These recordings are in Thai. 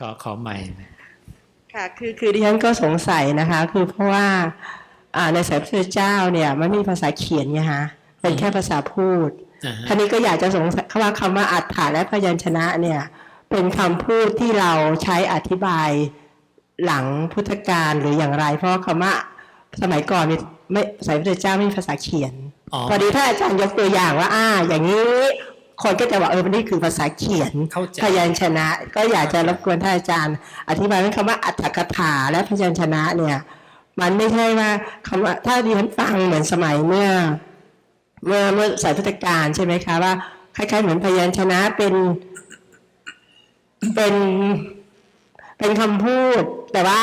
ขอขอใหม่นะค่ะคือคือดิฉันก็สงสัยนะคะ คือเพราะว่าอ่าในสายพระเจ้าเนี่ยมันมีภาษาเขียนไงฮะเป็นแค่ภาษาพูดอ่าฮะท่านี้ก็อยากจะสงสัยว่าคำว่าอัฏฐาและพยัญชนะเนี่ย เป็นคำพูดที่เราใช้อธิบายหลังพุทธกาลหรืออย่างไร เพราะคำว่าสมัยก่อนเนี่ยไม่สายพระเจ้าไม่มีภาษาเขียนอ๋อพอดีถ้าอาจารย์ยกตัวอย่างว่า อ่า อย่างนี้ คนก็จะว่าเออนี่คือภาษาเขียนเข้าใจพยัญชนะ ก็อยากจะรบกวนท่านอาจารย์ อธิบายว่าคำว่าอัตถกถาและพยัญชนะเนี่ย มันไม่ใช่ว่าคำว่าถ้าดิฉันฟังเหมือนสมัยเมื่อ เมื่อเมื่อสายพุทธกาลใช่ไหมคะว่าคล้ายๆเหมือนพยัญชนะเป็นเป็นเป็นคำพูด แต่ว่า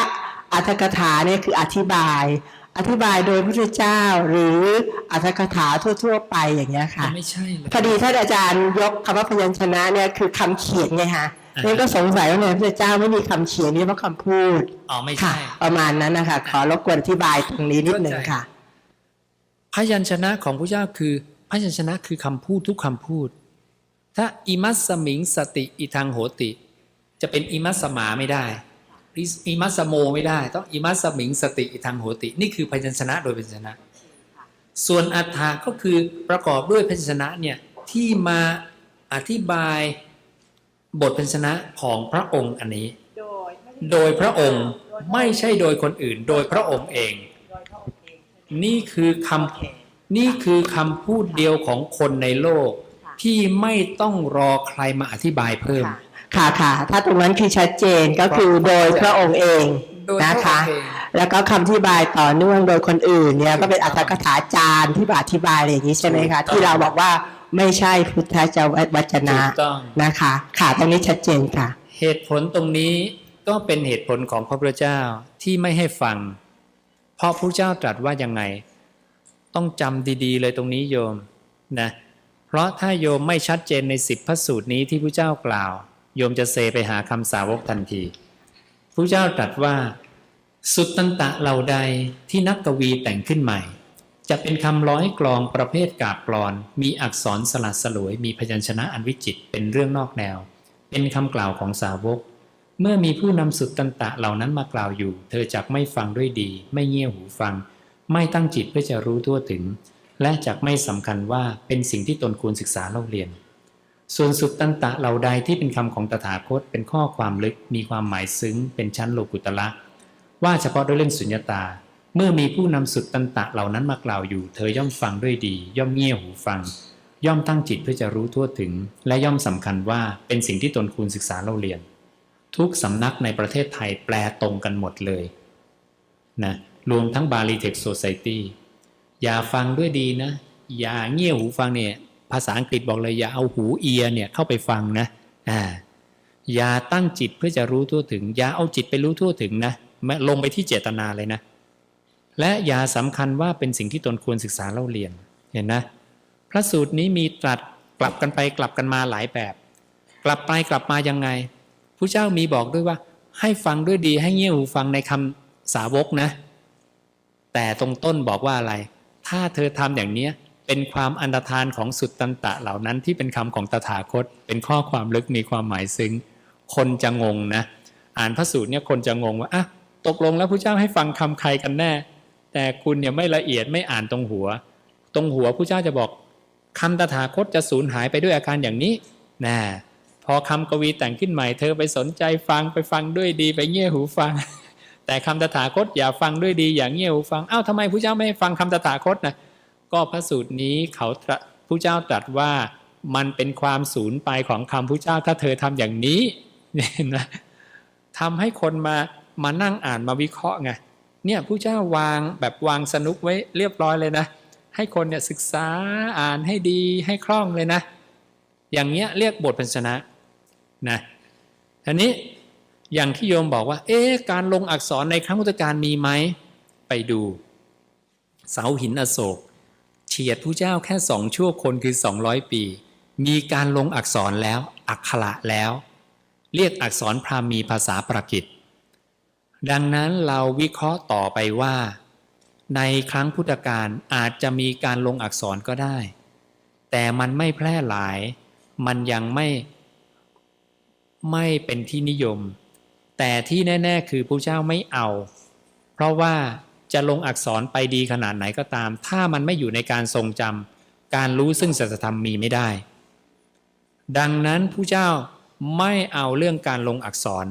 อัตถกถาเนี่ยคืออธิบาย อธิบายโดยพระพุทธเจ้า หรืออัตถกถาทั่ว ๆ ไปอย่างเงี้ยค่ะไม่ใช่เลยพอดีท่านอาจารย์ยกคำว่าพยัญชนะเนี่ยคือคำเขียนไงฮะอ่านี่ก็สงสัยว่าในพระพุทธเจ้าไม่มีคำเขียนนี่เพราะคำพูดอ๋อไม่ค่ะใช่ประมาณนั้นนะคะขอรบกวนอธิบายตรงนี้นิดหนึ่งค่ะ พยัญชนะของพระเจ้าคือ พยัญชนะคือคำพูดทุกคำพูด ถ้าอิมัสสมิงสติอิทังโหติ จะเป็นอิมัสสมาไม่ได้ อิอิมัสสโมไม่ได้ ต้องอิมัสสมิงสติอิทังโหติ นี่คือพยัญชนะโดยพยัญชนะ ส่วนอัฏฐะก็คือประกอบด้วยพยัญชนะเนี่ยที่มาอธิบายบทพยัญชนะของพระองค์อันนี้ โดยพระองค์ไม่ใช่โดยคนอื่น โดยพระองค์เอง นี่คือคำนี่คือคำพูดเดียวของคนในโลกที่ไม่ต้องรอใครมาอธิบายเพิ่ม ค่ะค่ะ ถ้าตรงนั้นคือชัดเจนก็คือโดยพระองค์เองโดยพระนะองคะค์เองแล้วก็คำที่บายต่อเนื่องโดยคนอื่นเนี่ยก็เป็นอัตถกถาจารย์ที่มาอธิบายอะไรอย่างนี้ใช่ไหมคะ ที่เราบอกว่าไม่ใช่พุทธเจ้าวัจนะถูกต้องนะคะ ค่ะตรงนี้ชัดเจนค่ะ เหตุผลตรงนี้ก็เป็นเหตุผลของพระพุทธเจ้าที่ไม่ให้ฟัง เพราะพระเจ้าตรัสว่ายังไง ต้องจำดีๆ เลยตรงนี้โยมนะเพราะถ้าโยมไม่ชัดเจนในสิบพระสูตรนี้ที่พระเจ้ากล่าว โยมจะเซไปหาคำสาวกทันทีพระเจ้าตรัสว่า สุตตันตะเหล่าใดที่นักกวีแต่งขึ้นใหม่ จะเป็นคำร้อยกลองประเภทกาบกลอน มีอักษรสลัดสลวย มีพยัญชนะอันวิจิตเป็นเรื่องนอกแนว เป็นคำกล่าวของสาวก เมื่อมีผู้นำสุตตันตะเหล่านั้นมากล่าวอยู่ เธอจักไม่ฟังด้วยดี ไม่เงี่ยหูฟัง ไม่ตั้งจิตเพื่อจะรู้ทั่วถึง และจักไม่สำคัญว่าเป็นสิ่งที่ตนควรศึกษาเล่าเรียน ส่วนสุตตันตะเหล่าใดที่เป็นคำของตถาคตเป็นข้อความลึกมีความหมายซึ้งเป็นชั้นโลกุตละว่าเฉพาะด้วยเรื่องสุญญตา เมื่อมีผู้นำสุตตันตะเหล่านั้นมากล่าวอยู่ เธอย่อมฟังด้วยดี ย่อมเงี่ยหูฟัง ย่อมตั้งจิตเพื่อจะรู้ทั่วถึง และย่อมสำคัญว่าเป็นสิ่งที่ตนควรศึกษาเล่าเรียน ทุกสำนักในประเทศไทยแปลตรงกันหมดเลยนะรวมทั้งบาลีเทคโซไซตี้อย่าฟังด้วยดีนะ อย่าเงี่ยหูฟังเนี่ย ภาษาอังกฤษบอกเลยอย่าเอาหูเอียเนี่ยเข้าไปฟังนะอ่าอย่าตั้งจิตเพื่อจะรู้ทั่วถึง อย่าเอาจิตไปรู้ทั่วถึงนะแม้ลงไปที่เจตนาเลยนะ และอย่าสำคัญว่าเป็นสิ่งที่ตนควรศึกษาเล่าเรียนเห็นนะพระสูตรนี้มีตรัสกลับกันไปกลับกันมาหลายแบบ กลับไปกลับมายังไงผู้เจ้ามีบอกด้วยว่า ให้ฟังด้วยดีให้เงี่ยหูฟังในคำสาวกนะ แต่ตรงต้นบอกว่าอะไร ถ้าเธอทำอย่างเนี้ย เป็นความอันตรธานของสุดตันตะเหล่านั้นที่เป็นคำของตถาคต เป็นข้อความลึกมีความหมายซึ้ง คนจะงงนะ อ่านพระสูตรเนี่ยคนจะงงว่าอะตกลงแล้วพระเจ้าให้ฟังคำใครกันแน่ แต่คุณเนี่ยไม่ละเอียดไม่อ่านตรงหัว ตรงหัวพระเจ้าจะบอกคำตถาคตจะสูญหายไปด้วยอาการอย่างนี้นะพอคำกวีแต่งขึ้นใหม่เธอไปสนใจฟังไปฟังด้วยดีไปเงี่ยหูฟัง แต่คำตถาคตอย่าฟังด้วยดีอย่างเงี่ยหูฟังอ้าวทำไมพระเจ้าไม่ให้ฟังคำตถาคตนะ ก็พระสูตรนี้เขาตรัสพระเจ้าตรัสว่ามันเป็นความสูญไปของคำพระเจ้าถ้าเธอทำอย่างนี้เนี่ยนะทำให้คนมามานั่งอ่านมาวิเคราะห์ไงเนี่ยพระเจ้าวางแบบวางสนุกไว้เรียบร้อยเลยนะ ให้คนเนี่ยศึกษาอ่านให้ดีให้คล่องเลยนะ อย่างเงี้ยเรียกบทพันชนะนะทีนี้อย่างที่โยมบอกว่า เอ๊ะการลงอักษรในครั้งพุทธกาลมีไหมไปดู เสาหินอโศก ฉียดผู้เจ้าแค่สองชั่วคนคือ 200 ปี มีการลงอักษรแล้วอักขระแล้ว เรียกอักษรพราหมีภาษาปรากิตดังนั้นเราวิเคราะห์ต่อไปว่า ในครั้งพุทธกาลอาจจะมีการลงอักษรก็ได้ แต่มันไม่แพร่หลาย มันยังไม่ไม่เป็นที่นิยม แต่ที่แน่ ๆ คือพระเจ้าไม่เอา เพราะว่า จะลงอักษรไปดีขนาดไหนก็ตาม ถ้ามันไม่อยู่ในการทรงจำการรู้ซึ่งสัจธรรมมีไม่ได้ ดังนั้นผู้เจ้าไม่เอาเรื่องการลงอักษร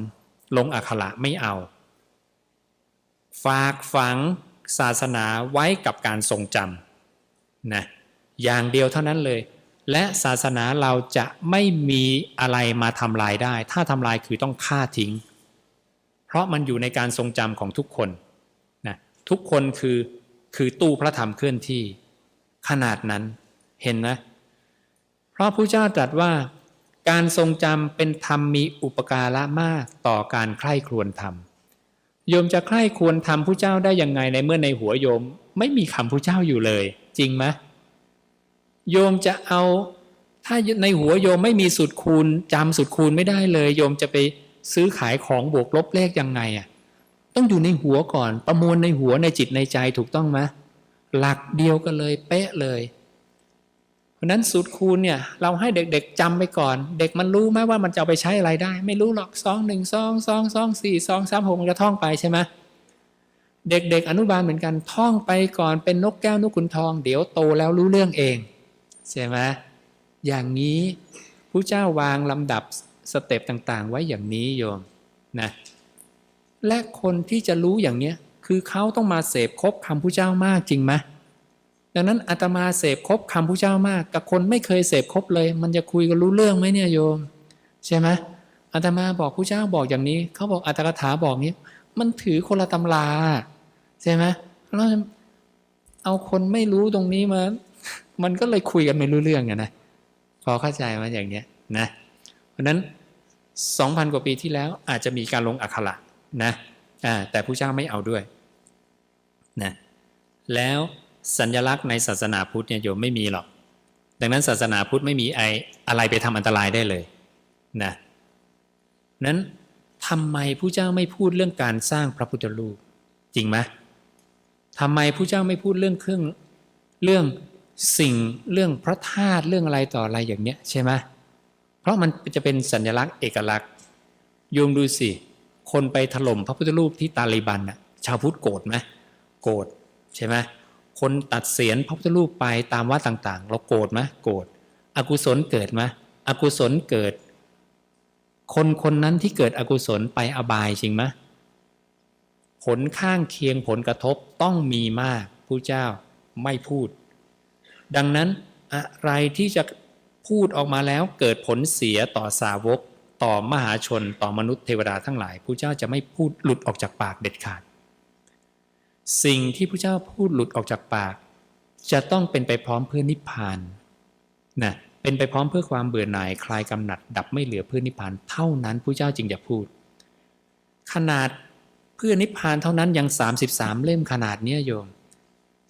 ลงอักขระไม่เอา ฝากฝังศาสนาไว้กับการทรงจำนะอย่างเดียวเท่านั้นเลย และศาสนาเราจะไม่มีอะไรมาทำลายได้ ถ้าทำลายคือต้องฆ่าทิ้ง เพราะมันอยู่ในการทรงจำของทุกคน ทุกคนคือคือตู้พระธรรมเคลื่อนที่ ขนาดนั้นเห็นไหมเพราะพระเจ้าตรัสว่า การทรงจำเป็นธรรมมีอุปการะมากต่อการใคร่ครวญธรรมโยมจะใคร่ควรทำผู้เจ้าได้ยังไงในเมื่อในหัวโยม ไม่มีคำผู้เจ้าอยู่เลย จริงไหมโยมจะเอาถ้าในหัวโยมไม่มีสุดคูณจำสุดคูณไม่ได้เลย โยมจะไปซื้อขายของบวกลบเลขยังไงอะ ต้องอยู่ในหัวก่อน ประมวลในหัวในจิตในใจถูกต้องไหมหลักเดียวกันเลยเป๊ะเลย เพราะนั้นสูตรคูณเนี่ย เราให้เด็กๆจำไปก่อน เด็กมันรู้ไหมว่ามันจะเอาไปใช้อะไรได้ ไม่รู้หรอกสองหนึ่งสองสองสองสี่สองสามหกมันจะท่องไปใช่ไหมเด็กๆ อนุบาลเหมือนกันท่องไปก่อนเป็นนกแก้วนกขุนทอง เดี๋ยวโตแล้วรู้เรื่องเองใช่ไหมอย่างนี้ผู้เจ้าวางลำดับสเต็ปต่าง ๆ ไว้อย่างนี้โยมนะ และคนที่จะรู้อย่างเนี้ยคือเขาต้องมาเสพครบคำผู้เจ้ามากจริงไหมดังนั้นอาตมาเสพครบคำพระเจ้ามาก กับคนไม่เคยเสพครบเลย มันจะคุยกันรู้เรื่องไหมเนี่ยโยม ใช่ไหมอาตมาบอกพระเจ้าบอกอย่างนี้ เขาบอกอัตถกถาบอกนี้ มันถือคนละตำราใช่ไหมแล้วเอาคนไม่รู้ตรงนี้มา มันก็เลยคุยกันไม่รู้เรื่องไงนะพอเข้าใจมาอย่างเนี้ยนะ เพราะนั้นสองพันกว่าปีที่แล้วอาจจะมีการลงอักขระ นะแต่พระเจ้าไม่เอาด้วยนะแล้วสัญลักษณ์ในศาสนาพุทธเนี่ยโยมไม่มีหรอก ดังนั้นศาสนาพุทธไม่มีไออะไรไปทำอันตรายได้เลยนะนั้นทำไมผู้เจ้าไม่พูดเรื่องการสร้างพระพุทธรูปจริงไหมทำไมผู้เจ้าไม่พูดเรื่องเครื่องเรื่องสิ่งเรื่องพระธาตุเรื่องอะไรต่ออะไรอย่างเนี้ยใช่ไหมเพราะมันจะเป็นสัญลักษณ์เอกลักษณ์โยมดูสิ คนไปถล่มพระพุทธรูปที่ตาลีบันน่ะชาวพุทธโกรธไหมโกรธใช่ไหมคนตัดเสียนพระพุทธรูปไปตามวัดต่าง ๆ เราโกรธไหมโกรธอกุศลเกิดไหมอกุศลเกิด คนคนนั้นที่เกิดอกุศลไปอบายจริงไหมผลข้างเคียงผลกระทบต้องมีมากผู้เจ้าไม่พูด ดังนั้นอะไรที่จะพูดออกมาแล้วเกิดผลเสียต่อสาวก ต่อมหาชนต่อมนุษย์เทวดาทั้งหลายผู้เจ้าจะไม่พูดหลุดออกจากปากเด็ดขาด สิ่งที่พระเจ้าพูดหลุดออกจากปาก จะต้องเป็นไปพร้อมเพื่อนิพพานนะเป็นไปพร้อมเพื่อความเบื่อหน่ายคลายกำหนัด ดับไม่เหลือเพื่อนิพพานเท่านั้นพระเจ้าจึงจะพูด ขนาดเพื่อนิพพานเท่านั้นยัง 33 เล่มขนาดเนี้ยโยม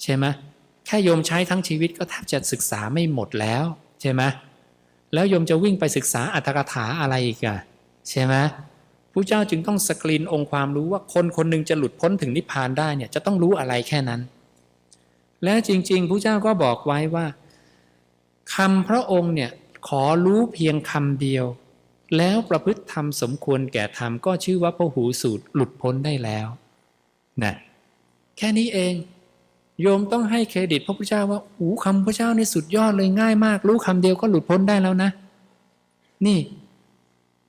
ใช่ไหมแค่โยมใช้ทั้งชีวิตก็แทบจะศึกษาไม่หมดแล้ว ใช่ไหม แล้วโยมจะวิ่งไปศึกษาอัตถกถาอะไรอีกอะใช่ไหมพระเจ้าจึงต้องสกรีนองค์ความรู้ว่าคนคนหนึ่งจะหลุดพ้นถึงนิพพานได้เนี่ยจะต้องรู้อะไรแค่นั้น และจริงๆพระเจ้าก็บอกไว้ว่าคำพระองค์เนี่ยขอรู้เพียงคำเดียว แล้วประพฤติธรรมสมควรแก่ธรรมก็ชื่อว่าพระหูสูตรหลุดพ้นได้แล้วนะแค่นี้เอง โยมต้องให้เครดิตพระพุทธเจ้าว่าหูคำพระเจ้านี่สุดยอดเลยง่ายมาก รู้คำเดียวก็หลุดพ้นได้แล้วนะ นี่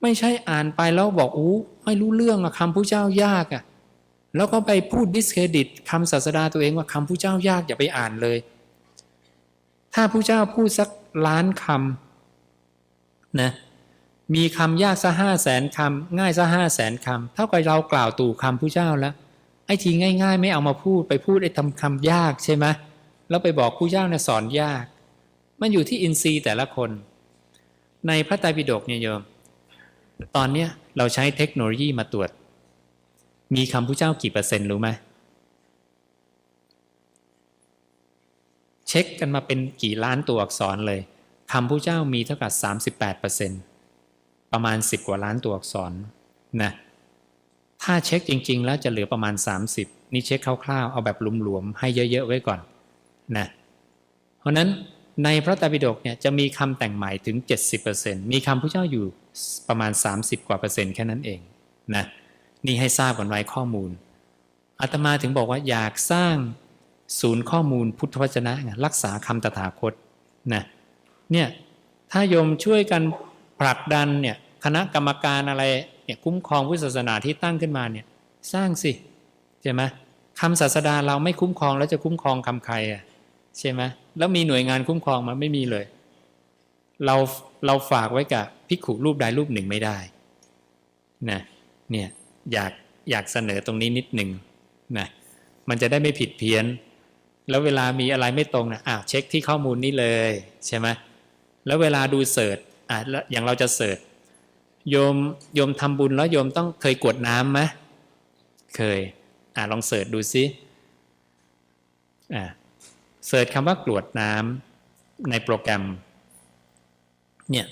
ไม่ใช่อ่านไปแล้วบอกอู้ไม่รู้เรื่องอะคำพระเจ้ายากอะแล้วก็ไปพูดดิสเครดิตคำศาสดาตัวเองว่าคำพระเจ้ายากอย่าไปอ่านเลย ถ้าพระเจ้าพูดสักล้านคำนะมีคำยากซะห้าแสนคำง่ายซะห้าแสนคำเท่ากับเรากล่าวตู่คำพระเจ้าแล้ว ไอ้ทีง่าย ๆ ไม่เอามาพูดไปพูดไอ้ทำคำยากใช่ไหมแล้วไปบอกผู้เจ้าเนี่ยสอนยาก มันอยู่ที่อินทรีย์แต่ละคน ในพระไตรปิฎกเนี่ยโยม ตอนเนี้ยเราใช้เทคโนโลยีมาตรวจ มีคำผู้เจ้ากี่เปอร์เซ็นต์รู้ไหมเช็คกันมาเป็นกี่ล้านตัวอักษรเลยคำผู้เจ้ามีเท่ากับ 38เปอร์เซ็นต์ประมาณ 10 กว่าล้านตัวอักษรนะ ถ้าเช็คจริง ๆ แล้วจะเหลือประมาณ 30 นี่เช็คคร่าวๆ เอาแบบหลวมๆ ให้เยอะ ๆ ไว้ก่อนนะเพราะนั้นในพระไตรปิฎกเนี่ยจะมีคำแต่งใหม่ถึง 70%มีคำพระเจ้าอยู่ประมาณ 30 กว่าเปอร์เซ็นต์แค่นั้นเองนะนี่ให้ทราบกันไว้ข้อมูลอาตมาถึงบอกว่าอยากสร้างศูนย์ข้อมูลพุทธวจนะ รักษาคำตถาคตนะเนี่ยถ้าโยมช่วยกันผลักดันเนี่ยคณะกรรมการอะไร เนี่ยคุ้มครองพุทธศาสนาที่ตั้งขึ้นมาเนี่ยสร้างสิใช่ไหมคำศาสดาเราไม่คุ้มครองแล้วจะคุ้มครองคำใครอะใช่ไหมแล้วมีหน่วยงานคุ้มครองมันไม่มีเลย เราเราฝากไว้กับภิกขุรูปใดรูปหนึ่งไม่ได้นะเนี่ยอยากอยากเสนอตรงนี้นิดหนึ่งนะมันจะได้ไม่ผิดเพี้ยน แล้วเวลามีอะไรไม่ตรงนะอ้าวเช็คที่ข้อมูลนี้เลยใช่ไหมแล้วเวลาดูเสิร์ชอะอย่างเราจะเสิร์ช โยมโยมทำบุญแล้วโยมต้องเคยกวดน้ำไหมเคย อะลองเสิร์ชดูซิอะเสิร์ชคำว่ากรวดน้ำในโปรแกรม เนี่ย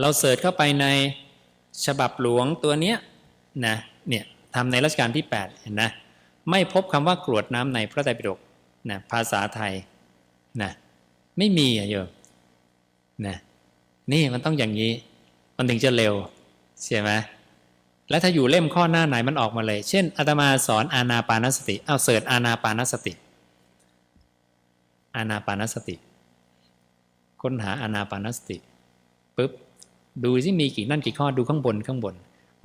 เราเสิร์ชเข้าไปในฉบับหลวงตัวเนี้ยนะเนี่ยทำในรัชกาลที่ 8 เห็นนะไม่พบคำว่ากรวดน้ำในพระไตรปิฎกนะภาษาไทยนะไม่มีอะโยมนะนี่มันต้องอย่างนี้ มันถึงจะเร็ว ใช่ไหมแล้วถ้าอยู่เล่มข้อหน้าไหนมันออกมาเลย เช่นอาตมาสอนอานาปานสติ เอาเสิร์ชอานาปานสติ อานาปานสติ ค้นหาอานาปานสติปุ๊บดูที่มีกี่นั่นกี่ข้อดูข้างบนข้างบน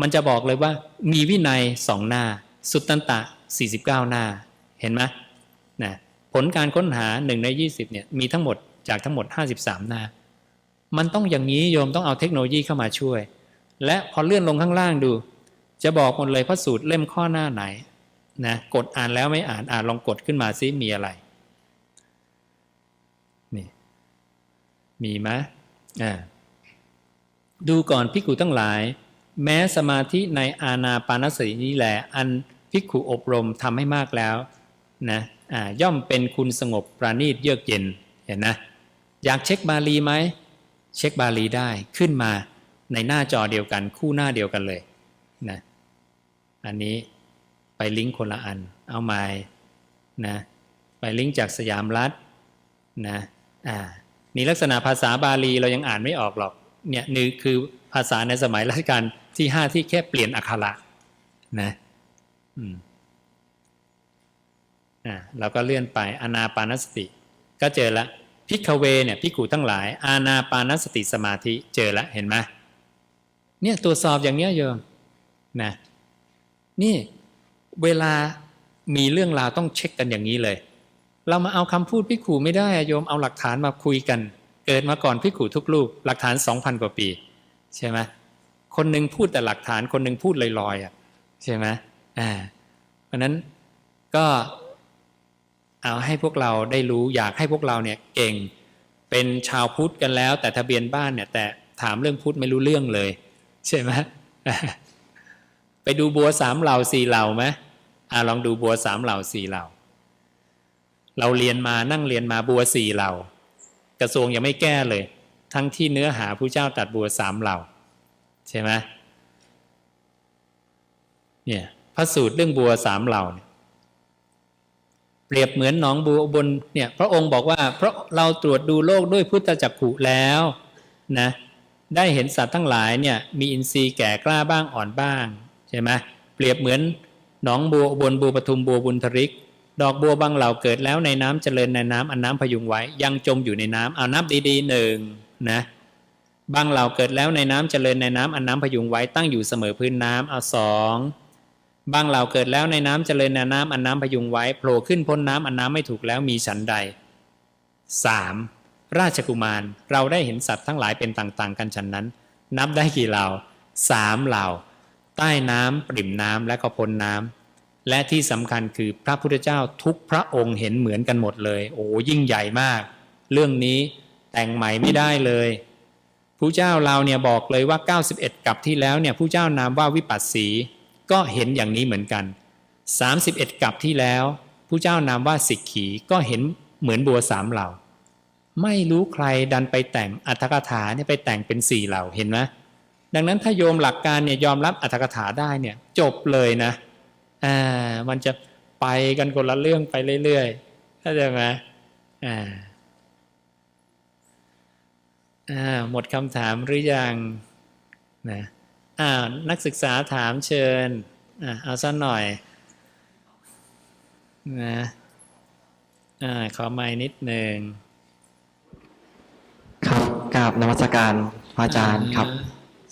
มันจะบอกเลยว่า มีวินัยสองหน้า สุตตันตะ 49 หน้า เห็นไหมนะผลการค้นหา1ใน 20เนี่ยมีทั้งหมดจากทั้งหมด 53 หน้า มันต้องอย่างนี้โยมต้องเอาเทคโนโลยีเข้ามาช่วย และพอเลื่อนลงข้างล่างดู จะบอกหมดเลยพระสูตรเล่มข้อหน้าไหนนะกดอ่านแล้วไม่อ่านอ่านลองกดขึ้นมาซิมีอะไรนี่มีไหมอ่าดูก่อนพิกุทั้งหลาย แม้สมาธิในอาณาปานสตินี้แหละอันพิกุอบรมทำให้มากแล้วนะอ่าย่อมเป็นคุณสงบปราณีตเยือกเย็นเห็นนะอยากเช็คบาลีไหมเช็คบาลีได้ขึ้นมา ในหน้าจอเดียวกัน คู่หน้าเดียวกันเลยนะอันนี้ไปลิงก์คนละอัน เอาใหม่นะไปลิงก์จากสยามรัฐนะอ่านี่ลักษณะภาษาบาลีเรายังอ่านไม่ออกหรอกเนี่ยนี่คือภาษาในสมัยรัชกาลที่ห้าที่แค่เปลี่ยนอักขระนะอืมอ่าเราก็เลื่อนไปอานาปานสติ ก็เจอละพิกเวเนี่ยพิกูทั้งหลาย อาณาปานสติสมาธิเจอแล้วเห็นไหม เนี่ยตรวจสอบอย่างเนี้ยโยมนะนี่เวลามีเรื่องราวต้องเช็คกันอย่างนี้เลย เรามาเอาคำพูดพิกูไม่ได้โยมเอาหลักฐานมาคุยกัน เกิดมาก่อนพิกูทุกลูกหลักฐานสองพันกว่าปี ใช่ไหมคนหนึ่งพูดแต่หลักฐานคนหนึ่งพูดลอยๆอะใช่ไหมอ่าเพราะนั้นก็เอาให้พวกเราได้รู้อยากให้พวกเราเนี่ยเก่งเป็นชาวพุทธกันแล้ว แต่ทะเบียนบ้านเนี่ยแต่ถามเรื่องพุทธไม่รู้เรื่องเลย ใช่ไหมไปดูบัวสามเหล่าสี่เหล่าไหมอ่าลองดูบัวสามเหล่าสี่เหล่า เราเรียนมานั่งเรียนมาบัวสี่เหล่า กระทรวงยังไม่แก้เลย ทั้งที่เนื้อหาผู้เจ้าตัดบัวสามเหล่า ใช่ไหมเนี่ยพระสูตรเรื่องบัวสามเหล่าเนี่ยเปรียบเหมือนหนองบัวบนเนี่ย พระองค์บอกว่า เพราะเราตรวจดูโลกด้วยพุทธจักขุแล้วนะ ได้เห็นสัตว์ทั้งหลายเนี่ยมีอินทรีย์แก่กล้าบ้างอ่อนบ้างใช่ไหมเปรียบเหมือนหนองบัวบนบัวปทุมบัวบุญทริก ดอกบัวบางเหล่าเกิดแล้วในน้ำเจริญในน้ำอันน้ำพยุงไว้ ยังจมอยู่ในน้ำเอานับดีๆหนึ่งนะบางเหล่าเกิดแล้วในน้ำเจริญในน้ำอันน้ำพยุงไว้ตั้งอยู่เสมอพื้นน้ำเอาสองบางเหล่าเกิดแล้วในน้ำเจริญในน้ำอันน้ำพยุงไว้โผล่ขึ้นพ้นน้ำอันน้ำไม่ถูกแล้วมีฉันใดสาม ราชกุมาร เราได้เห็นสัตว์ทั้งหลายเป็นต่างๆ กันฉันนั้น นับได้กี่เหล่าสามเหล่า ใต้น้ำปริ่มน้ำและก็พ้นน้ำและที่สำคัญคือพระพุทธเจ้าทุกพระองค์เห็นเหมือนกันหมดเลย โอ้ยิ่งใหญ่มาก เรื่องนี้แต่งใหม่ไม่ได้เลยผู้เจ้าเราเนี่ยบอกเลยว่า 91 กับที่แล้วเนี่ยผู้เจ้านามว่าวิปัสสีก็เห็นอย่างนี้เหมือนกัน 31 กับที่แล้วผู้เจ้านามว่าสิกขีก็เห็นเหมือนบัวสามเหล่า ไม่รู้ใครดันไปแต่งอัตถกถาเนี่ยไปแต่งเป็นสี่เหล่าเห็นไหมดังนั้นถ้าโยมหลักการเนี่ยยอมรับอัตถกถาได้เนี่ยจบเลยนะอ่ามันจะไปกันคนละเรื่องไปเรื่อยๆเข้าใจไหมอ่าอ่าหมดคำถามหรือยังนะอ่านักศึกษาถามเชิญอะเอาสักหน่อยนะอ่าขอไม้นิดหนึ่ง รับกราบนมัสการพระอาจารย์ครับ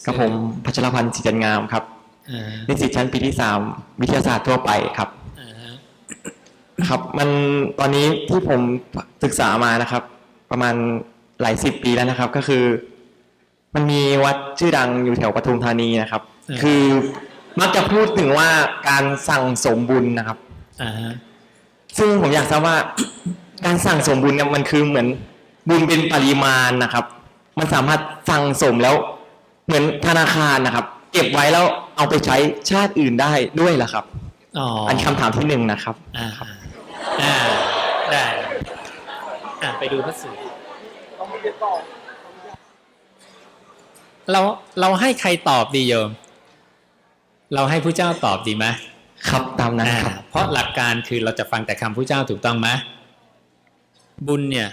กับผมพัชรพันธ์จิตจันงามครับอ่านิสิตชั้นปีที่สามวิทยาศาสตร์ทั่วไปครับอ่าฮะครับมันตอนนี้ที่ผมศึกษามานะครับ ประมาณหลายสิบปีแล้วนะครับ ก็คือ มันมีวัดชื่อดังอยู่แถวปทุมธานีนะครับ คือมักจะพูดถึงว่าการสั่งสมบุญนะครับอ่าฮะซึ่งผมอยากทราบว่าการสั่งสมบุญเนี่ยมันคือเหมือนบุญเป็นปริมาณนะครับ มันสามารถสั่งสมแล้ว เหมือนธนาคารนะครับ เก็บไว้แล้วเอาไปใช้ชาติอื่นได้ด้วยเหรอครับอ๋ออัอันนคำถามที่หนึ่งนะครับ อ่าอ่าได้อ่าไปดูพระสูตรเราเราให้ใครตอบดีโยม เราให้ผู้เจ้าตอบดีไหมครับตามนั้นอ่าครับ เพราะหลักการคือเราจะฟังแต่คำผู้เจ้าถูกต้องไหมบุญเนี่ย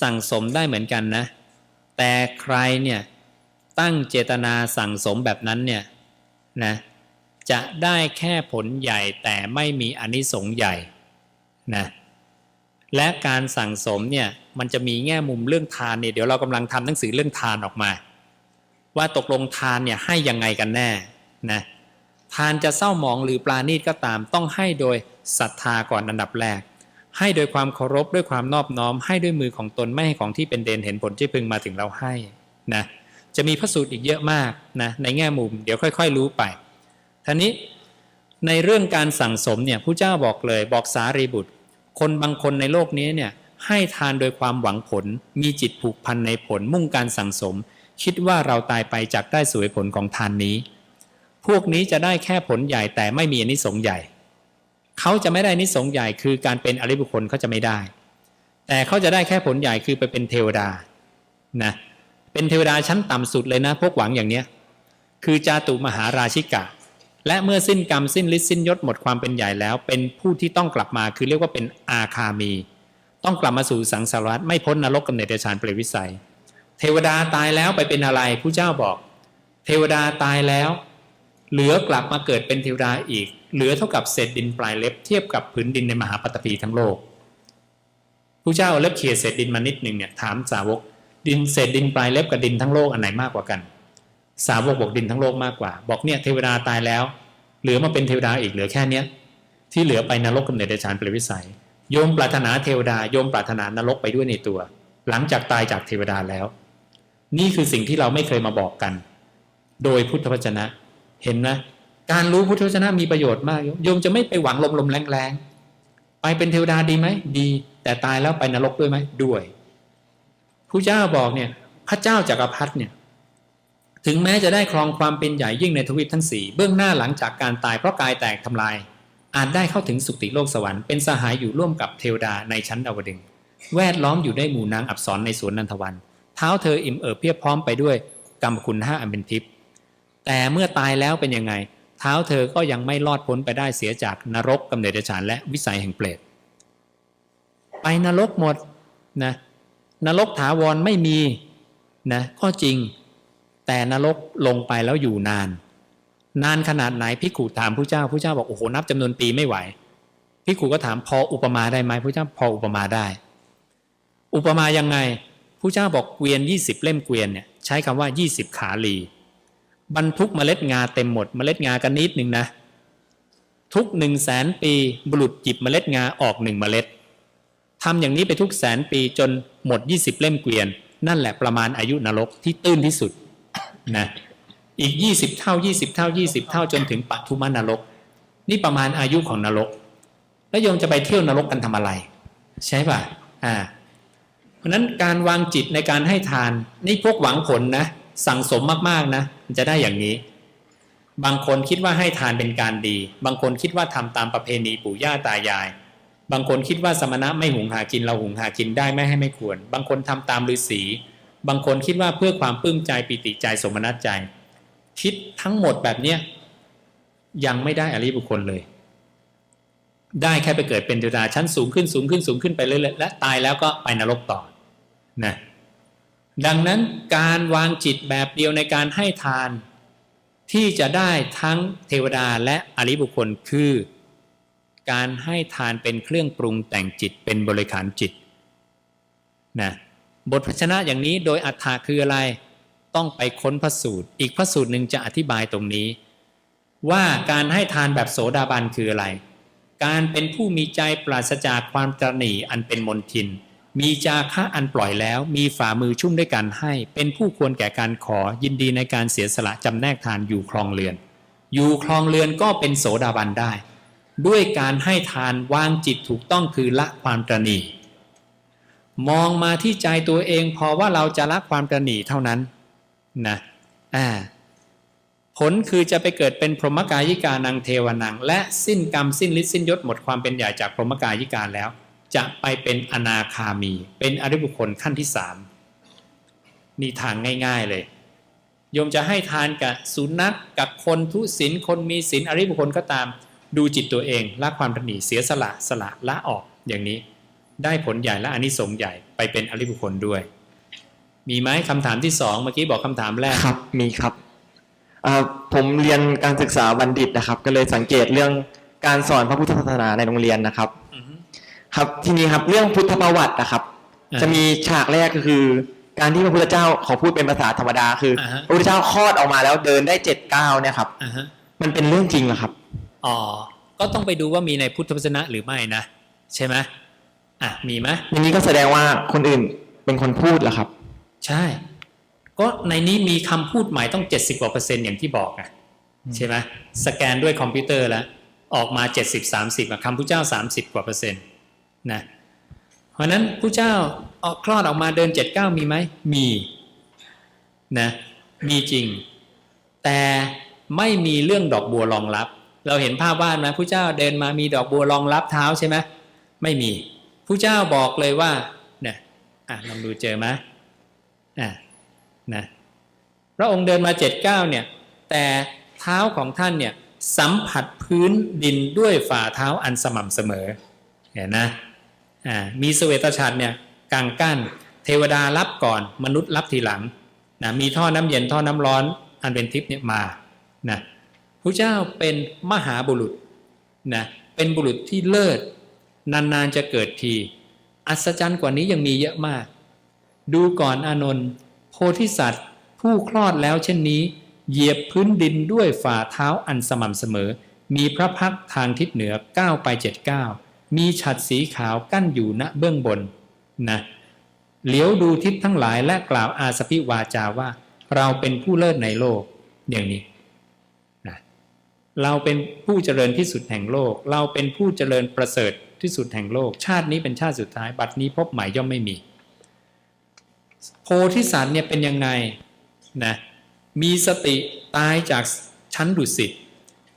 สั่งสมได้เหมือนกันนะ แต่ใครเนี่ยตั้งเจตนาสั่งสมแบบนั้นเนี่ยนะจะได้แค่ผลใหญ่แต่ไม่มีอนิสงส์ใหญ่นะและการสั่งสมเนี่ยมันจะมีแง่มุมเรื่องทานเนี่ยเดี๋ยวเรากำลังทำหนังสือเรื่องทานออกมา ว่าตกลงทานเนี่ยให้ยังไงกันแน่นะทานจะเศร้าหมองหรือปราณีตก็ตามต้องให้โดยศรัทธาก่อนอันดับแรก ให้โดยความเคารพด้วยความนอบน้อม ให้ด้วยมือของตนไม่ให้ของที่เป็นเดนเห็นผลที่พึงมาถึงเราให้นะจะมีพระสูตรอีกเยอะมากนะในแง่มุมเดี๋ยวค่อย ๆ รู้ไปท่านี้ในเรื่องการสั่งสมเนี่ยผู้เจ้าบอกเลยบอกสารีบุตร คนบางคนในโลกนี้เนี่ยให้ทานโดยความหวังผล มีจิตผูกพันในผลมุ่งการสั่งสม คิดว่าเราตายไปจากได้สวยผลของทานนี้ พวกนี้จะได้แค่ผลใหญ่แต่ไม่มีอนิสงส์ใหญ่ เขาจะไม่ได้นิสงใหญ่คือการเป็นอริบุคคลเขาจะไม่ได้ แต่เขาจะได้แค่ผลใหญ่คือไปเป็นเทวดานะเป็นเทวดาชั้นต่ำสุดเลยนะ พวกหวังอย่างเนี้ยคือจาตุมหาราชิกะ และเมื่อสิ้นกรรมสิ้นฤทธิ์สิ้นยศหมดความเป็นใหญ่แล้ว เป็นผู้ที่ต้องกลับมาคือเรียกว่าเป็นอาคามี ต้องกลับมาสู่สังสารวัฏไม่พ้นนรกกำเนิดเดชานเปรตวิสัย เทวดาตายแล้วไปเป็นอะไรผู้เจ้าบอก เทวดาตายแล้ว เหลือกลับมาเกิดเป็นเทวดาอีก เหลือเท่ากับเศษดินปลายเล็บเทียบกับผืนดินในมหาปฐพีทั้งโลกผู้เจ้าเล็บเขียเศษดินมานิดหนึ่งเนี่ยถามสาวก ดินเศษดินปลายเล็บกับดินทั้งโลกอันไหนมากกว่ากัน สาวกบอกดินทั้งโลกมากกว่า บอกเนี่ยเทวดาตายแล้ว เหลือมาเป็นเทวดาอีกเหลือแค่เนี้ยที่เหลือไปนรกกำเนิดเดชานเปรวิสัย โยมปรารถนาเทวดาโยมปรารถนานรกไปด้วยในตัว หลังจากตายจากเทวดาแล้ว นี่คือสิ่งที่เราไม่เคยมาบอกกัน โดยพุทธวจนะ เห็นนะ การรู้พุทธวจนะมีประโยชน์มากโยมจะไม่ไปหวังลมๆแรงๆไปเป็นเทวดาดีไหมดี แต่ตายแล้วไปนรกด้วยไหมด้วยผู้เจ้าบอกเนี่ย พระเจ้าจักรพรรดิเนี่ย ถึงแม้จะได้ครองความเป็นใหญ่ยิ่งในทวีปทั้งสี่เบื้องหน้าหลังจากการตายเพราะกายแตกทำลาย อาจได้เข้าถึงสุติโลกสวรรค์เป็นสหายอยู่ร่วมกับเทวดาในชั้นดาวดึงแวดล้อมอยู่ได้หมู่นางอับสรในสวนนันทวัน เท้าเธออิ่มเอิบเพียบพร้อมไปด้วยกรรมคุณห้าอันเป็นทิพย์แต่เมื่อตายแล้วเป็นยังไง ท้าเธอก็ยังไม่รอดพ้นไปได้เสียจากนรกกำเนิดเดชานและวิสัยแห่งเปรตไปนรกหมดนะนรกถาวรไม่มีนะก็จริง แต่นรกลงไปแล้วอยู่นาน นานขนาดไหนพิกุถามผู้เจ้าผู้เจ้าบอกโอ้โหนับจำนวนปีไม่ไหวพิกุก็ถามพออุปมาได้ไหมผู้เจ้าพออุปมาได้ อุปมายังไงผู้เจ้าบอกเกวียน 20 เล่มเกวียนเนี่ยใช้คำว่า 20 ขาลี บรรทุกเมล็ดงาเต็มหมด เมล็ดงากันนิดหนึ่งนะ ทุกหนึ่งแสนปีบุรุษหยิบเมล็ดงาออกหนึ่งเมล็ดทำอย่างนี้ไปทุกแสนปีจนหมด 20 เล่มเกวียน นั่นแหละประมาณอายุนรกที่ตื้นที่สุดนะอีก 20 เท่า 20 เท่า 20 เท่าจนถึงปัทุมานรก นี่ประมาณอายุของนรก แล้วโยมจะไปเที่ยวนรกกันทำอะไร ใช่ป่ะอ่าเพราะนั้นการวางจิตในการให้ทาน นี่พวกหวังผลนะ สั่งสมมากๆนะจะได้อย่างนี้ บางคนคิดว่าให้ทานเป็นการดี บางคนคิดว่าทำตามประเพณีปู่ย่าตายาย บางคนคิดว่าสมณะไม่หุงหากินเราหุงหากินได้ไม่ให้ไม่ควร บางคนทำตามฤาษีบางคนคิดว่าเพื่อความปลื้มใจปิติใจสมนัตใจ คิดทั้งหมดแบบเนี้ยยังไม่ได้อริบุคคลเลย ได้แค่ไปเกิดเป็นเทวดาชั้นสูงขึ้นสูงขึ้นสูงขึ้นไปเรื่อยๆและตายแล้วก็ไปนรกต่อนะ ดังนั้นการวางจิตแบบเดียวในการให้ทาน ที่จะได้ทั้งเทวดาและอริบุคคลคือ การให้ทานเป็นเครื่องปรุงแต่งจิตเป็นบริขารจิตนะบทพชนะอย่างนี้โดยอัฏฐาคืออะไร ต้องไปค้นพระสูตร อีกพระสูตรหนึ่งจะอธิบายตรงนี้ ว่าการให้ทานแบบโสดาบันคืออะไร การเป็นผู้มีใจปราศจากความตรณีอันเป็นมนทิน มีจาคะอันปล่อยแล้ว มีฝ่ามือชุ่มด้วยการให้ เป็นผู้ควรแก่การขอยินดีในการเสียสละจำแนกทานอยู่ครองเรือน อยู่ครองเรือนก็เป็นโสดาบันได้ ด้วยการให้ทานวางจิตถูกต้องคือละความตรณีมองมาที่ใจตัวเองพอว่าเราจะละความตรณีเท่านั้นนะอ่าผลคือจะไปเกิดเป็นพรหมกายิกานังเทวนัง และสิ้นกรรมสิ้นฤทธิ์สิ้นยศหมดความเป็นใหญ่จากพรหมกายิกาแล้ว จะไปเป็นอนาคามี เป็นอริบุคคลขั้นที่สามนี่ทางง่าย ๆเลยโยมจะให้ทานกับสุนัขกับคนทุศีลคนมีศีลอริบุคคลก็ตาม ดูจิตตัวเองละความตระหนีเสียสละสละละออกอย่างนี้ ได้ผลใหญ่และอานิสงส์ใหญ่ไปเป็นอริบุคคลด้วย มีไหมคำถามที่สองเมื่อกี้บอกคำถามแรกครับมีครับผมเรียนการศึกษาบัณฑิตนะครับ ก็เลยสังเกตเรื่องการสอนพระพุทธศาสนาในโรงเรียนนะครับ ครับทีนี้ครับเรื่องพุทธประวัตินะครับ อ่าจะมีฉากแรกก็คือ การที่พระพุทธเจ้าขอพูดเป็นภาษาธรรมดาคืออาฮะ พระพุทธเจ้าคลอดออกมาแล้วเดินได้เจ็ดก้าวเนี่ยครับอ่าฮะมันเป็นเรื่องจริงเหรอครับ อ๋อก็ต้องไปดูว่ามีในพุทธพจนะหรือไม่นะ ใช่ไหมอะมีไหมอย่างนี้ก็แสดงว่าคนอื่นเป็นคนพูดเหรอครับ ใช่ ก็ในนี้มีคำพูดใหม่ต้อง 70กว่าเปอร์เซ็นต์อย่างที่บอกอะใช่ไหมสแกนด้วยคอมพิวเตอร์แล้ว ออกมา 70 30อะคำพุทธเจ้า 30 กว่าเปอร์เซ็นต์ นะเพราะนั้นผู้เจ้าออกคลอดออกมาเดิน79มีไหมมีนะมีจริง แต่ไม่มีเรื่องดอกบัวรองรับ เราเห็นภาพวาดไหมผู้เจ้าเดินมามีดอกบัวรองรับเท้าใช่ไหมไม่มีผู้เจ้าบอกเลยว่าเนี่ยอะลองดูเจอไหมอะนะพระองค์เดินมาเจ็ดเก้าเนี่ย แต่เท้าของท่านเนี่ยสัมผัสพื้นดินด้วยฝ่าเท้าอันสม่ำเสมอเห็นนะ มีเสวตฉัตรเนี่ยกางกั้น เทวดารับก่อน มนุษย์รับทีหลังนะมีท่อน้ำเย็นท่อน้ำร้อน อันเป็นทิพย์เนี่ยมานะพระเจ้าเป็นมหาบุรุษนะเป็นบุรุษที่เลิศ นานๆจะเกิดที อัศจรรย์กว่านี้ยังมีเยอะมาก ดูก่อนอานนท์โพธิสัตว์ ผู้คลอดแล้วเช่นนี้ เหยียบพื้นดินด้วยฝ่าเท้าอันสม่ำเสมอ มีพระพักทางทิศเหนือก้าวไปเจ็ดก้าว มีฉัดสีขาวกั้นอยู่ณเบื้องบนนะเหลียวดูทิศทั้งหลายและกล่าวอาสพิวาจาว่า เราเป็นผู้เลิศในโลกอย่างนี้นะเราเป็นผู้เจริญที่สุดแห่งโลก เราเป็นผู้เจริญประเสริฐที่สุดแห่งโลก ชาตินี้เป็นชาติสุดท้าย บัดนี้พบใหม่ย่อมไม่มี โพธิสัตว์เนี่ยเป็นยังไงนะมีสติตายจากชั้นดุสิต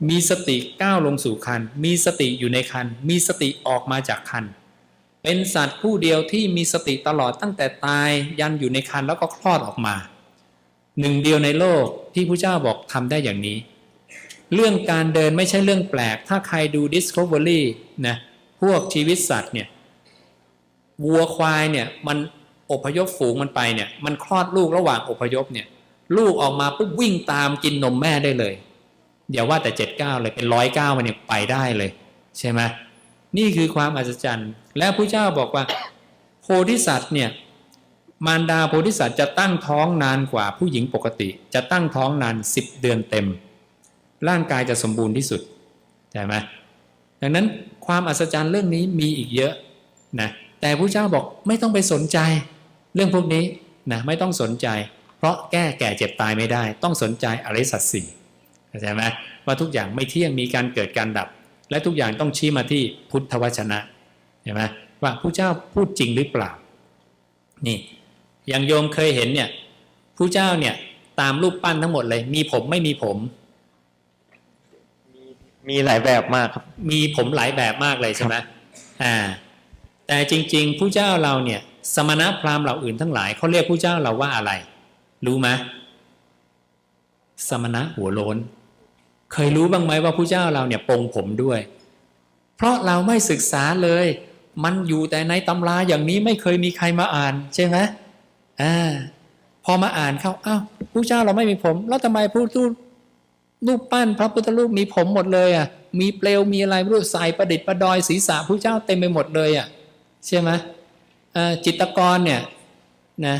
มีสติก้าวลงสู่คัน มีสติอยู่ในคัน มีสติออกมาจากคัน เป็นสัตว์ผู้เดียวที่มีสติตลอดตั้งแต่ตายยันอยู่ในคันแล้วก็คลอดออกมา หนึ่งเดียวในโลกที่พระเจ้าบอกทำได้อย่างนี้ เรื่องการเดินไม่ใช่เรื่องแปลก ถ้าใครดู Discovery นะพวกชีวิตสัตว์เนี่ยวัวควายเนี่ยมันอพยพฝูงมันไปเนี่ยมันคลอดลูกระหว่างอพยพเนี่ยลูกออกมาปุ๊บวิ่งตามกินนมแม่ได้เลย อย่าว่าแต่เจ็ดเก้าเลยเป็นร้อยเก้ามันเนี่ยไปได้เลย ใช่ไหมนี่คือความอัศจรรย์ และพระเจ้าบอกว่า โพธิสัตว์เนี่ยมารดาโพธิสัตว์จะตั้งท้องนานกว่าผู้หญิงปกติ จะตั้งท้องนานสิบเดือนเต็ม ร่างกายจะสมบูรณ์ที่สุดใช่ไหมดังนั้นความอัศจรรย์เรื่องนี้มีอีกเยอะนะแต่พระเจ้าบอกไม่ต้องไปสนใจ เรื่องพวกนี้นะไม่ต้องสนใจ เพราะแก้แก่เจ็บตายไม่ได้ ต้องสนใจอริสัจสี่ เข้าใจไหมว่าทุกอย่างไม่เที่ยงมีการเกิดการดับ และทุกอย่างต้องชี้มาที่พุทธวจนะเห็นไหมว่าผู้เจ้าพูดจริงหรือเปล่านี่อย่างโยมเคยเห็นเนี่ยผู้เจ้าเนี่ยตามรูปปั้นทั้งหมดเลย มีผมไม่มีผม มีหลายแบบมากครับ มีผมหลายแบบมากเลยใช่ไหมอ่า แต่จริง ๆ ผู้เจ้าเราเนี่ย สมณพราหมณ์เหล่าอื่นทั้งหลายเขาเรียกผู้เจ้าเราว่าอะไร รู้ไหมสมณะหัวโล้น เคยรู้บ้างไหมว่าผู้เจ้าเราเนี่ยปรงผมด้วย เพราะเราไม่ศึกษาเลย มันอยู่แต่ในตำราอย่างนี้ไม่เคยมีใครมาอ่านใช่ไหมอ่าพอมาอ่านเข้าอ้าวผู้เจ้าเราไม่มีผม แล้วทำไมผู้ทูตรูปปั้นพระพุทธรูปมีผมหมดเลยอะมีเปลวมีอะไรไม่รู้ใส่ประดิษฐ์ประดอยศีรษะพระเจ้าเต็มไปหมดเลยอะใช่ไหมจิตกรเนี่ยนะ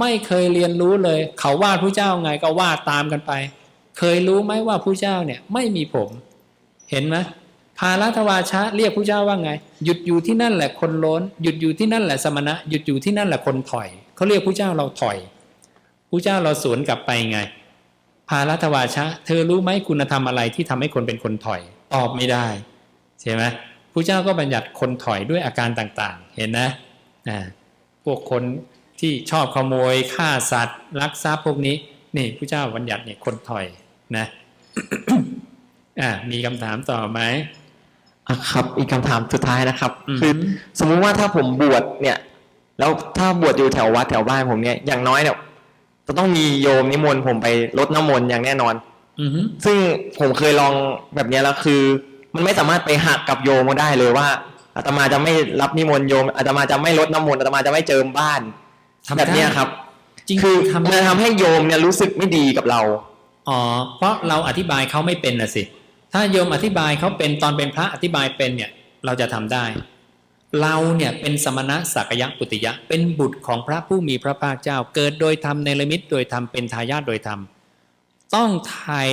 ไม่เคยเรียนรู้เลย เขาวาดพระเจ้าไงก็วาดตามกันไป เคยรู้ไหมว่าพระเจ้าเนี่ยไม่มีผม เห็นไหมพาลัทวาชะเรียกพระเจ้าว่าไง หยุดอยู่ที่นั่นแหละคนโล้น หยุดอยู่ที่นั่นแหละสมณะ หยุดอยู่ที่นั่นแหละคนถอยเขาเรียกพระเจ้าเราถอยพระเจ้าเราสวนกลับไปไง พาลัทวาชะ เธอรู้ไหมคุณธรรมอะไรที่ทำให้คนเป็นคนถอยตอบไม่ได้ใช่ไหมพระเจ้าก็บัญญัติคนถอยด้วยอาการต่างๆ เห็นนะอ่าพวกคนที่ชอบขโมยฆ่าสัตว์ลักทรัพย์พวกนี้นี่พระเจ้าบัญญัติเนี่ยคนถอย นะอ่ามีคำถามต่อไหมอะครับอีกคำถามสุดท้ายนะครับอืมคือสมมุติว่าถ้าผมบวชเนี่ย แล้วถ้าบวชอยู่แถววัดแถวบ้านผมเนี่ยอย่างน้อยเนี่ยจะต้องมีโยมนิมนต์ผมไปรดน้ำมนต์อย่างแน่นอนอือฮึซึ่งผมเคยลองแบบเนี้ยแล้วคือ มันไม่สามารถไปหักกับโยมมาได้เลยว่าอาตมาจะไม่รับนิมนต์โยมอาตมาจะไม่รดน้ำมนต์อาตมาจะไม่เจิมบ้านทำแบบเนี้ยครับจริงคือทำมันได้จะทำให้โยมเนี่ยรู้สึกไม่ดีกับเรา อ๋อเพราะเราอธิบายเขาไม่เป็นน่ะสิ ถ้าโยมอธิบายเขาเป็นตอนเป็นพระอธิบายเป็นเนี่ยเราจะทำได้ เราเนี่ยเป็นสมณะสักยะปุติยะ เป็นบุตรของพระผู้มีพระภาคเจ้า เกิดโดยธรรมในลมิตโดยธรรมเป็นทายาทโดยธรรม ต้องถ่าย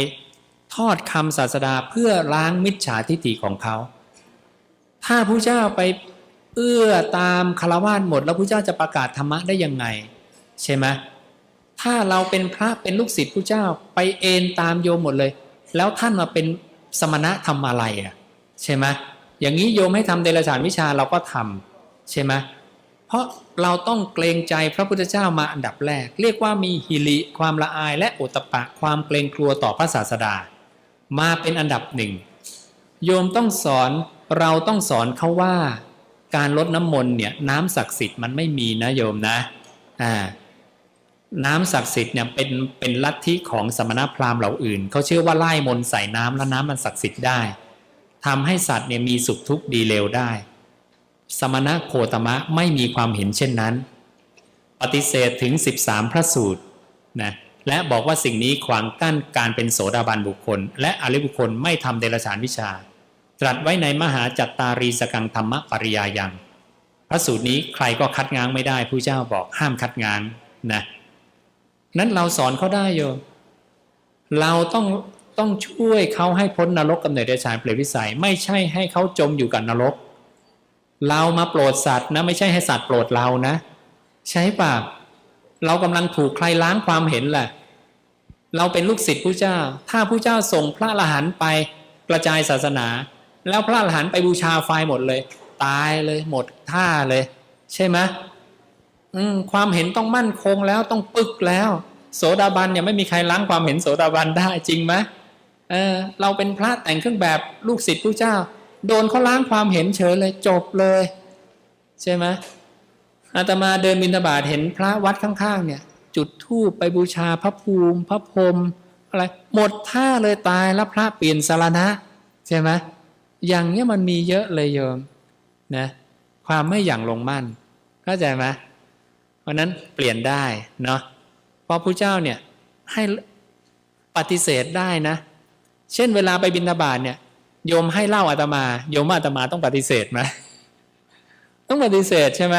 ทอดคำศาสดาเพื่อล้างมิจฉาทิฏฐิของเขา ถ้าพระเจ้าไปเอื้อตามคารวาสหมด แล้วพระเจ้าจะประกาศธรรมะได้ยังไง ใช่ไหม ถ้าเราเป็นพระเป็นลูกศิษย์ผู้เจ้า ไปเอนตามโยมหมดเลย แล้วท่านมาเป็นสมณะทำอะไรอะใช่ไหมอย่างนี้โยมให้ทำเดรัจฉานวิชาเราก็ทำใช่ไหมเพราะเราต้องเกรงใจพระพุทธเจ้ามาอันดับแรก เรียกว่ามีฮิริความละอายและโอตตปะความเกรงกลัวต่อพระศาสดา มาเป็นอันดับหนึ่งโยมต้องสอนเราต้องสอนเขาว่า การลดน้ำมนต์เนี่ยน้ำศักดิ์สิทธิ์มันไม่มีนะโยมนะอ่า น้ำศักดิ์สิทธิ์เนี่ยเป็นเป็นลัทธิของสมณพราหมณ์เหล่าอื่น เขาเชื่อว่าไล่มนใส่น้ำแล้วน้ำมันศักดิ์สิทธิ์ได้ทำให้สัตว์เนี่ยมีสุขทุกข์ดีเลวได้ สมณะโคตมะไม่มีความเห็นเช่นนั้น ปฏิเสธถึง 13 พระสูตรนะและบอกว่าสิ่งนี้ขวางกั้นการเป็นโสดาบันบุคคล และอริบุคคลไม่ทำเดรัจฉานวิชา ตรัสไว้ในมหาจัตตารีสกังธรรมปริยายัง พระสูตรนี้ใครก็คัดง้างไม่ได้ผู้เจ้าบอกห้ามคัดง้างนะ นั้นเราสอนเขาได้โยมเราต้องต้องช่วยเขาให้พ้นนรกกำเนิดเดชานเปรตวิสัย ไม่ใช่ให้เขาจมอยู่กับนรก เรามาโปรดสัตว์นะ ไม่ใช่ให้สัตว์โปรดเรานะ ใช่ป่ะเรากำลังถูกใครล้างความเห็นแหละเราเป็นลูกศิษย์ผู้เจ้า ถ้าผู้เจ้าส่งพระอรหันต์ไปกระจายศาสนา แล้วพระอรหันต์ไปบูชาไฟหมดเลย ตายเลยหมดท่าเลย ใช่ไหม อืมความเห็นต้องมั่นคงแล้วต้องปึกแล้ว โสดาบันเนี่ยไม่มีใครล้างความเห็นโสดาบันได้จริงไหมเออเราเป็นพระแต่งเครื่องแบบลูกศิษย์ผู้เจ้า โดนเขาล้างความเห็นเฉยเลยจบเลย ใช่ไหมอาตมาเดินบิณฑบาตเห็นพระวัดข้างๆ เนี่ย จุดธูปไปบูชาพระภูมิ พระพรหมอะไรหมดท่าเลยตายแล้วพระเปลี่ยนสารณะ ใช่ไหมอย่างเนี้ยมันมีเยอะเลยโยมนะความไม่อย่างลงมั่นเข้าใจไหม เพราะนั้นเปลี่ยนได้เนาะเพราะพระเจ้าเนี่ยให้ปฏิเสธได้นะ เช่นเวลาไปบิณฑบาตเนี่ยโยมให้เหล้าอาตมาโยมอาตมาต้องปฏิเสธไหมต้องปฏิเสธใช่ไหม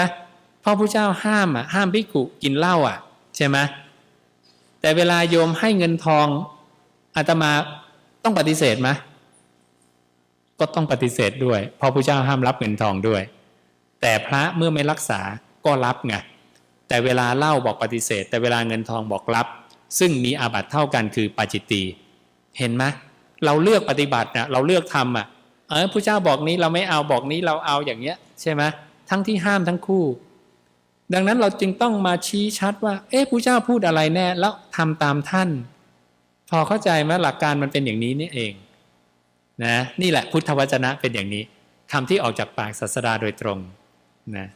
เพราะพระเจ้าห้ามอะห้ามภิกุกินเหล้าอะ ใช่ไหมแต่เวลาโยมให้เงินทองอาตมาต้องปฏิเสธไหมก็ต้องปฏิเสธด้วยเพราะพระเจ้าห้ามรับเงินทองด้วย แต่พระเมื่อไม่รักษาก็รับไง แต่เวลาเล่าบอกปฏิเสธ แต่เวลาเงินทองบอกรับ ซึ่งมีอาบัติเท่ากันคือปาจิตตีเห็นไหมเราเลือกปฏิบัตินะเราเลือกทำอะเออผู้เจ้าบอกนี้เราไม่เอาบอกนี้เราเอาอย่างเงี้ยใช่ไหมทั้งที่ห้ามทั้งคู่ ดังนั้นเราจึงต้องมาชี้ชัดว่า เอ๊ะผู้เจ้าพูดอะไรแน่แล้วทำตามท่าน พอเข้าใจไหมหลักการมันเป็นอย่างนี้นี่เองนะนี่แหละพุทธวจนะเป็นอย่างนี้คำที่ออกจากปากศาสดาโดยตรงนะ